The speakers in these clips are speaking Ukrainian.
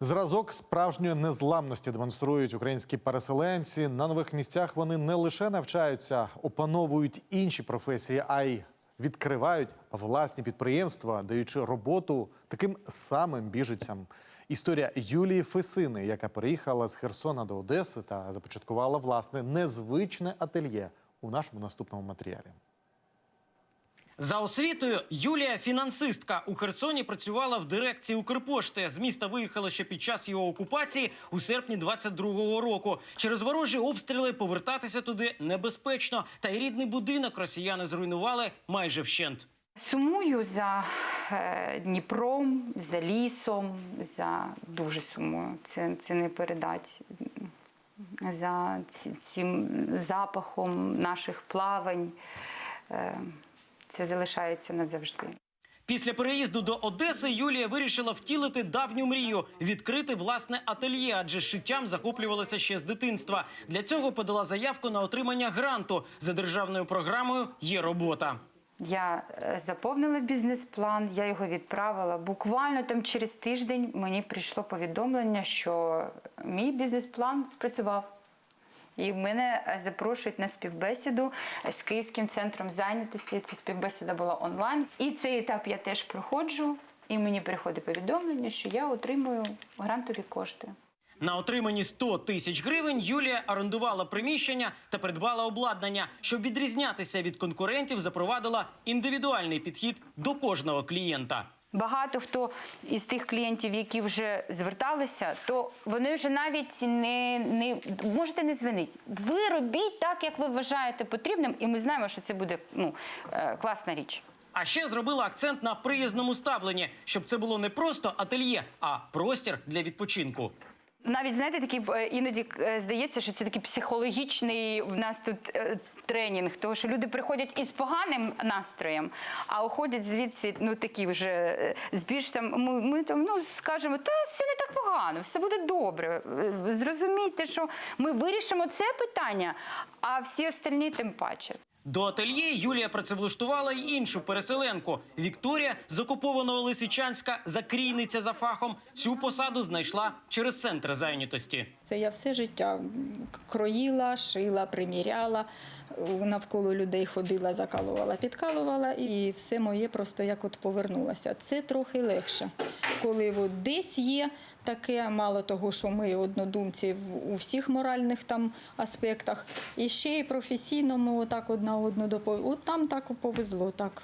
Зразок справжньої незламності демонструють українські переселенці. На нових місцях вони не лише навчаються, опановують інші професії, а й відкривають власні підприємства, даючи роботу таким самим біженцям. Історія Юлії Фесини, яка переїхала з Херсона до Одеси та започаткувала власне незвичне ательє у нашому наступному матеріалі. За освітою Юлія фінансистка у Херсоні працювала в дирекції Укрпошти. З міста виїхала ще під час його окупації у серпні 22-го року. Через ворожі обстріли повертатися туди небезпечно. Та й рідний будинок росіяни зруйнували майже вщент. Сумую за е, Дніпром, за лісом, за дуже сумую. Це, це не передать. За цим запахом наших плавань. Це залишається назавжди. Після переїзду до Одеси Юлія вирішила втілити давню мрію відкрити власне ательє, адже шиттям захоплювалася ще з дитинства. Для цього подала заявку на отримання гранту за державною програмою Є робота. Я е, заповнила бізнес-план, я його відправила. Буквально там через тиждень мені прийшло повідомлення, що мій бізнес-план спрацював. І мене е, запрошують на співбесіду з Київським центром зайнятості. Ця співбесіда була онлайн. І цей етап я теж проходжу. І мені приходить повідомлення, що я отримую грантові кошти. На отримані 100 тисяч гривень Юлія орендувала приміщення та придбала обладнання. Щоб відрізнятися від конкурентів, запровадила індивідуальний підхід до кожного клієнта. Багато хто із тих клієнтів, які вже зверталися, то вони вже навіть не, не можете не дзвонити. Ви робіть так, як ви вважаєте потрібним, і ми знаємо, що це буде ну, е, класна річ. А ще зробила акцент на приязному ставленні, щоб це було не просто ательє, а простір для відпочинку. Навіть знаєте, такий е, іноді е, здається, що це такий психологічний в нас тут е, тренінг, тому що люди приходять із поганим настроєм, а уходять звідси, ну такі вже з більш там. Ми, ми там ну скажемо, та все не так погано, все буде добре. Зрозумійте, що ми вирішимо це питання, а всі остальні тим паче. До ательє Юлія працевлаштувала й іншу переселенку. Вікторія з окупованого Лисичанська, закрійниця за фахом. Цю посаду знайшла через центр зайнятості. Це я все життя кроїла, шила, приміряла, навколо людей ходила, закалувала, підкалувала, і все моє просто як от повернулося. Це трохи легше. Коли от десь є таке, мало того, що ми однодумці в- у всіх моральних там аспектах, і ще й професійно ми отак одна одну допомогу. От там так повезло, так.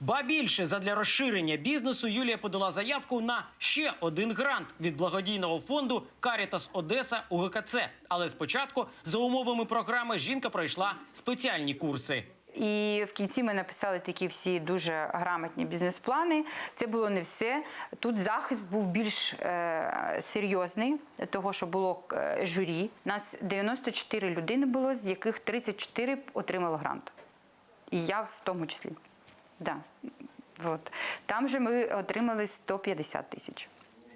Ба більше задля розширення бізнесу Юлія подала заявку на ще один грант від благодійного фонду Карітас Одеса УГКЦ. Але спочатку, за умовами програми, жінка пройшла спеціальні курси. І в кінці ми написали такі всі дуже грамотні бізнес-плани. Це було не все. Тут захист був більш е, серйозний, того, що було е, журі. Нас 94 людини було, з яких 34 отримало грант. І я в тому числі. Да. От. Там же ми отримали 150 тисяч.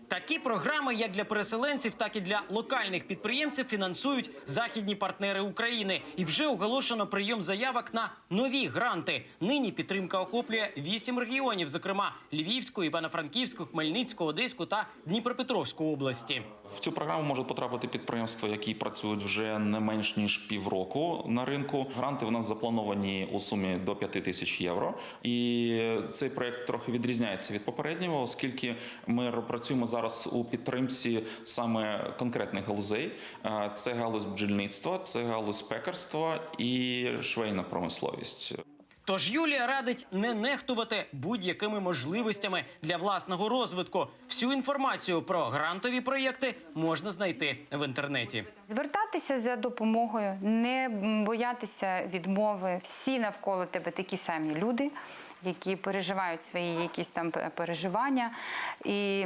Такі програми, як для переселенців, так і для локальних підприємців, фінансують західні партнери України. І вже оголошено прийом заявок на нові гранти. Нині підтримка охоплює вісім регіонів, зокрема Львівську, Івано-Франківську, Хмельницьку, Одеську та Дніпропетровську області. В цю програму можуть потрапити підприємства, які працюють вже не менш ніж півроку на ринку. Гранти в нас заплановані у сумі до 5 тисяч євро. І цей проект трохи відрізняється від попереднього, оскільки ми працюємо зараз у підтримці саме конкретних галузей. Е, Це галузь бджільництва, це галузь пекарства і швейна промисловість. Тож Юлія радить не нехтувати будь-якими можливостями для власного розвитку. Всю інформацію про грантові проєкти можна знайти в інтернеті. Звертатися за допомогою, не боятися відмови. Всі навколо тебе такі самі люди, які переживають свої якісь там переживання. І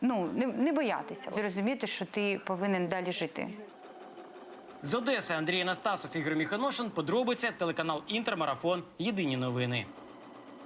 ну, не, не боятися, зрозуміти, що ти повинен далі жити. З Одеси Андрій Анастасов, Ігор Міханошин. Подробиця телеканал Інтермарафон. Єдині новини.